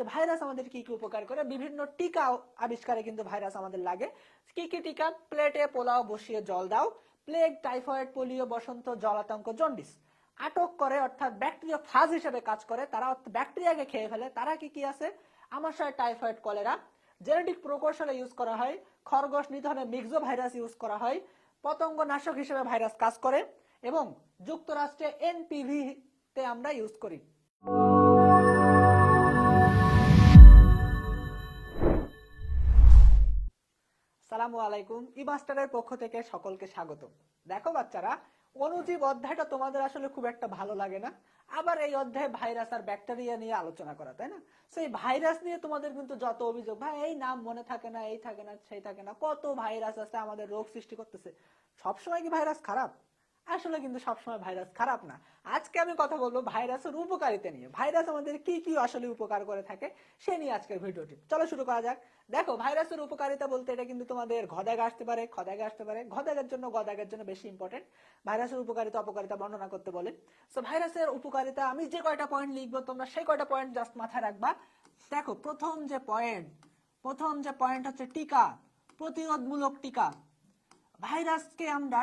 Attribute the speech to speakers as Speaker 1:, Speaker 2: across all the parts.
Speaker 1: যে ভাইরাস আমাদের কি কি উপকার করে? বিভিন্ন টিকা আবিষ্কারে কিন্তু ভাইরাস আমাদের লাগে। কি কি টিকা? প্লেটে পোলাও বসিয়ে জল দাও। প্লেগ, টাইফয়েড, পোলিও, বসন্ত জলাতঙ্ক জন্ডিস। আটক করে অর্থাৎ ব্যাকটেরিয়া ফাজ হিসেবে কাজ করে। তারা ব্যাকটেরিয়াকে খেয়ে ফেলে। তারা কি কি আছে? আমাশয় টাইফয়েড কলেরা। জেনেটিক প্রকৌশলে ইউজ করা হয়। খরগোশ নিধনে মিক্সো ভাইরাস ইউজ করা হয়। পতঙ্গ নাশক হিসেবে ভাইরাস কাজ করে। এবং যুক্তরাষ্ট্রে এনপিভি তে আমরা ইউজ করি। সালামু আলাইকুম। ই মাস্টারের পক্ষ থেকে সকলকে স্বাগত দেখো বাচ্চারা অনুজীব অধ্যায়টা তোমাদের আসলে খুব একটা ভালো লাগে না। আবার এই অধ্যায় ভাইরাস আর ব্যাকটেরিয়া নিয়ে আলোচনা করা, তাই না? সেই ভাইরাস নিয়ে তোমাদের কিন্তু যত অভিযোগ, ভাই, এই নাম মনে থাকে না, এই থাকে না, সেই থাকে না, কত ভাইরাস আছে আমাদের রোগ সৃষ্টি করতেছে। সবসময় কি ভাইরাস খারাপ? আসলে কিন্তু সবসময় ভাইরাস খারাপ না। আজকে আমি কথা বলব ভাইরাসের উপকারিতা নিয়ে। ভাইরাস আমাদের কি কি আসলে উপকার করে থাকে, সে নিয়ে আজকের ভিডিওটি। চলো শুরু করা যাক। দেখো, ভাইরাসের উপকারিতা বলতে এটা কিন্তু তোমাদের ঘদাগে আসতে পারে, খদাগে আসতে পারে। ঘদাগের জন্য গদাগের জন্য বেশি ইম্পর্টেন্ট ভাইরাসের উপকারিতা, অপকারিতা বর্ণনা করতে বলে। সো ভাইরাসের উপকারিতা, আমি যে কয়টা পয়েন্ট লিখব, তোমরা সেই কয়টা পয়েন্ট জাস্ট মাথায় রাখবা। দেখো, প্রথম যে পয়েন্ট প্রথম যে পয়েন্ট হচ্ছে টিকা, প্রতিরোধমূলক টিকা। ভাইরাসকে আমরা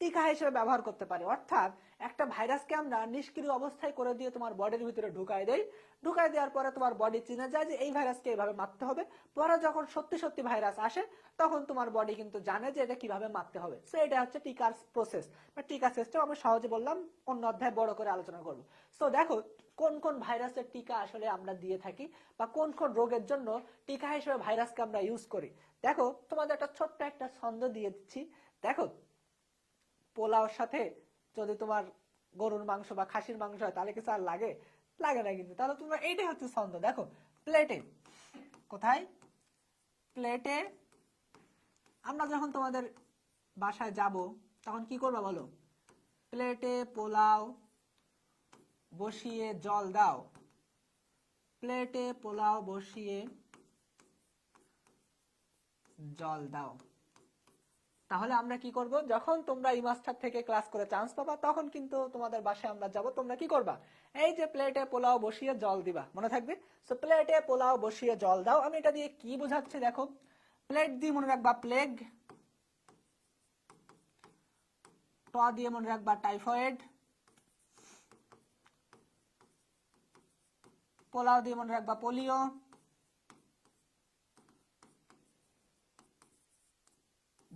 Speaker 1: টিকা হিসেবে ব্যবহার করতে পারি। অর্থাৎ একটা ভাইরাসকে আমরা নিষ্ক্রিয় অবস্থায় করে দিয়ে তোমার বডির ভিতরে ঢুকাই দেই। ঢুকাই দেওয়ার পরে তোমার বডি চিনে যায় যে এই ভাইরাসকে এইভাবে মারতে হবে। পরে যখন সত্যি সত্যি ভাইরাস আসে, তখন তোমার বডি কিন্তু জানে যে এটা কীভাবে মারতে হবে। সো এটা হচ্ছে টিকার প্রসেস বা টিকা সিস্টেম আমি সহজে বললাম, অন্য অধ্যায় বড় করে আলোচনা করব। সো দেখো, কোন কোন ভাইরাসের টিকা আসলে আমরা দিয়ে থাকি বা কোন কোন রোগের জন্য টিকা হিসেবে ভাইরাসকে আমরা ইউজ করি। দেখো, তোমাদের একটা ছোট্ট একটা ছন্দ দিয়ে দিচ্ছি। দেখো পোলাওর সাথে যদি তোমার গরুর মাংস বা খাসির মাংস হয়, তাহলে কিছু আর লাগে? লাগে না কিন্তু। তাহলে তোমরা এইটাই হচ্ছে ছন্দ। দেখো প্লেটে কোথায়? প্লেটে আমরা যখন তোমাদের বাসায় যাব, তখন কি করবা বলো? প্লেটে পোলাও বসিয়ে জল দাও। প্লেটে পোলাও বসিয়ে জল দাও। তাহলে আমরা কি করব? যখন তোমরা এই মাস্টার থেকে ক্লাস করে চান্স পাবা, তখন কিন্তু তোমাদের বাসায় আমরা যাব। তোমরা কি করবা? এই যে প্লেটে পোলাও বসিয়ে জল দিবা। মনে থাকবে? সো প্লেটে পোলাও বসিয়ে জল দাও। আমি এটা দিয়ে কি বোঝাচ্ছি দেখো? প্লেট দিয়ে মনে রাখবা প্লেগ ট দিয়ে মনে রাখবা টাইফয়েড পোলাও দিয়ে মনে রাখবা পোলিও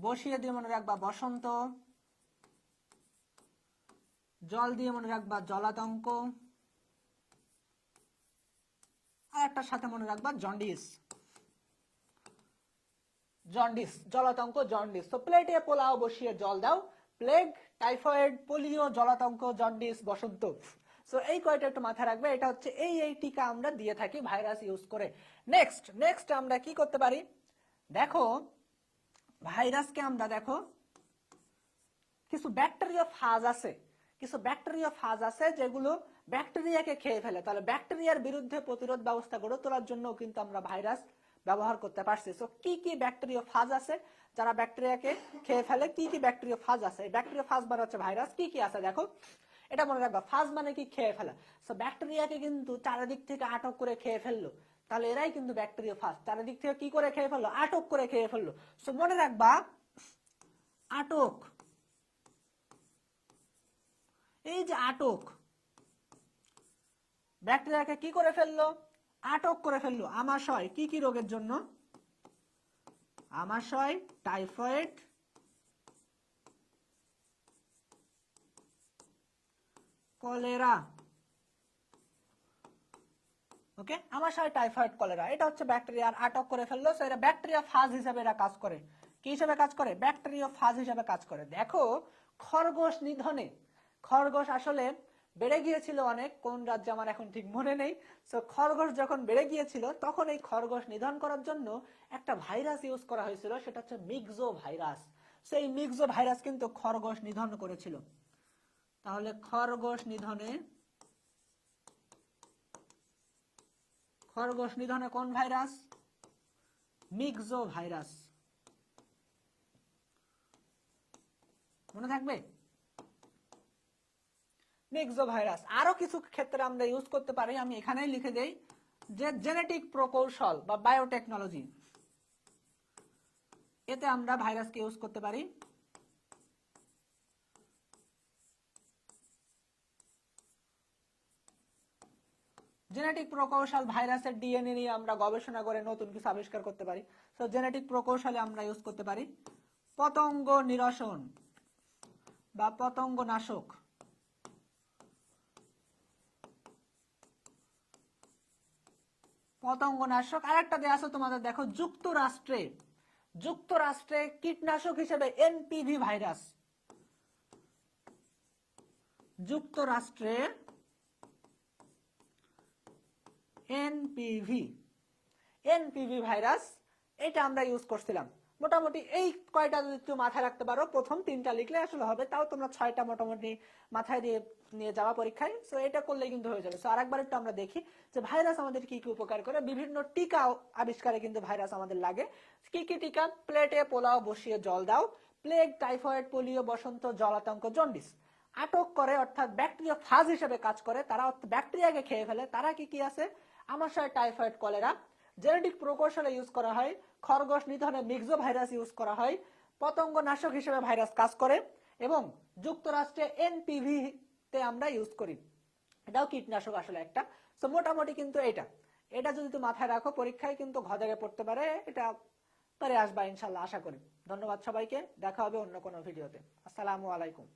Speaker 1: বসিয়ে দিয়ে মনে রাখবা বসন্ত। জল দিয়ে মনে রাখবা জলাতঙ্ক। আর একটার সাথে মনে রাখবা জন্ডিস। Jaundice, জলাতঙ্ক, jaundice. তো প্লেটে পোলাও বসিয়ে জল দাও। প্লেগ টাইফয়েড পোলিও জলাতঙ্ক, জন্ডিস, বসন্ত। সো এই কয়টা একটু মাথায় রাখবে। এটা হচ্ছে এই এই টিকা আমরা দিয়ে থাকি ভাইরাস ইউজ করে। নেক্সট নেক্সট আমরা কি করতে পারি? দেখো ভাইরাসকে আমরা দেখো, কিছু ব্যাকটেরিয়া ফাজ আছে, কিছু ব্যাকটেরিয়া ফাজ আছে যেগুলো ব্যাকটেরিয়াকে খেয়ে ফেলে। তাহলে ব্যাকটেরিয়ার বিরুদ্ধে প্রতিরোধ ব্যবস্থা গড়ে তোলার জন্য কিন্তু আমরা ভাইরাস ব্যবহার করতে পারছি। সো কি কি ব্যাকটেরিয়া ফাজ আছে, যারা ব্যাকটেরিয়াকে খেয়ে ফেলে, কি কি ব্যাকটেরিয়া ফাজ আছে? ব্যাকটেরিয়া ফাজ মানে হচ্ছে ভাইরাস। কি কি আছে দেখো, এটা মনে রাখবা। ফাজ মানে কি? খেয়ে ফেলা। সো ব্যাকটেরিয়াকে কিন্তু চারিদিক থেকে আটক করে খেয়ে ফেলল। তাহলে এরাই কিন্তু ব্যাকটেরিয়া ফাজ চারিদিক থেকে কি করে খেয়ে ফেলল? আটক করে খেয়ে ফেলল। সো মনে রাখবা, আটক। এই যে আটক ব্যাকটেরিয়াকে কি করে ফেলল? আটক করে ফেলল। আমাশয়, কি কি রোগের জন্য? আমাশয় টাইফয়েড কলেরা ওকে আমাশয় টাইফয়েড কলেরা এটা হচ্ছে ব্যাকটেরিয়া আটক করে ফেলল সো এটা ব্যাকটেরিয়া ফাজ হিসেবে এরা কাজ করে। কি হিসেবে কাজ করে? ব্যাকটেরিয়া ফাজ হিসেবে কাজ করে। দেখো, খরগোশ নিধনে। খরগোশ আসলে বেড়ে গিয়েছিল অনেক, কোন রাজ্যে আমার এখন ঠিক মনে নেই। সো খরগোশ যখন বেড়ে গিয়েছিল, তখন এই খরগোশ নিধন করার জন্য একটা ভাইরাস ইউজ করা হয়েছিল, সেটা হচ্ছে মিক্সো ভাইরাস সেই মিক্সো ভাইরাস কিন্তু খরগোশ নিধন করেছিল। তাহলে খরগোশ নিধনে খরগোশ নিধনে কোন ভাইরাস? Myxo virus. মনে থাকবে? Myxovirus. আরও কিছু ক্ষেত্রে আমরা ইউজ করতে পারি, আমি এখানেই লিখে দেই, যে জেনেটিক প্রকৌশল বা বায়োটেকনোলজি এতে আমরা ভাইরাসকে ইউজ করতে পারি। জেনেটিক প্রকৌশল ভাইরাসের ডিএনএ নিয়ে আমরা গবেষণা করে নতুন কিছু আবিষ্কার করতে পারি। তো জেনেটিক প্রকৌশলে আমরা ইউজ করতে পারি পতঙ্গ নিরসন বা পতঙ্গ নাশক। পতঙ্গ নাশক, আরেকটা দেয়া আছে তোমাদের দেখো, যুক্তরাষ্ট্রে। যুক্তরাষ্ট্রে কীটনাশক হিসেবে এনপিভি ভাইরাস যুক্তরাষ্ট্রে এনপিভি। এনপিভি ভাইরাস, এটা আমরা ইউজ করছিলাম। মোটামুটি এই কয়টা যদি একটু মাথায় রাখতে পারো, প্রথম তিনটা লিখলে আসলে হবে, তাও তোমরা ছয়টা মোটামুটি মাথায় দিয়ে নিয়ে যাওয়া পরীক্ষায়। সো এটা করলে কিন্তু হয়ে যাবে। সো আরেকবার একটু আমরা দেখি যে ভাইরাস আমাদের কি কি উপকার করে। বিভিন্ন টিকা আবিষ্কারে কিন্তু ভাইরাস আমাদের লাগে। কি কি টিকা? প্লেটে পোলাও বসিয়ে জল দাও। প্লেগ, টাইফয়েড, পোলিও, বসন্ত জলাতঙ্ক জন্ডিস। আটক করে, অর্থাৎ ব্যাকটেরিয়া ফাজ হিসেবে কাজ করে। তারা ব্যাকটেরিয়াকে খেয়ে ফেলে। তারা কি কি আছে? আমাশয় টাইফয়েড কলেরা, জেনেটিক প্রকৌশলে ইউজ করা হয়, খরগোশ নিধনে মিক্সো ভাইরাস ইউজ করা হয় পতঙ্গ নাশক হিসেবে ভাইরাস কাজ করে এবং যুক্তরাষ্ট্রে এনপিভি তে আমরা ইউজ করি। এটাও কীটনাশক আসলে একটা। তো মোটামুটি কিন্তু এটা। এটা যদি তুমি মাথায় রাখো, পরীক্ষায় কিন্তু ঘদাগে পড়তে পারে, এটা পারে আসবা ইনশাল্লাহ, আশা করি। ধন্যবাদ সবাইকে। দেখা হবে অন্য কোনো ভিডিওতে। আসসালামু আলাইকুম।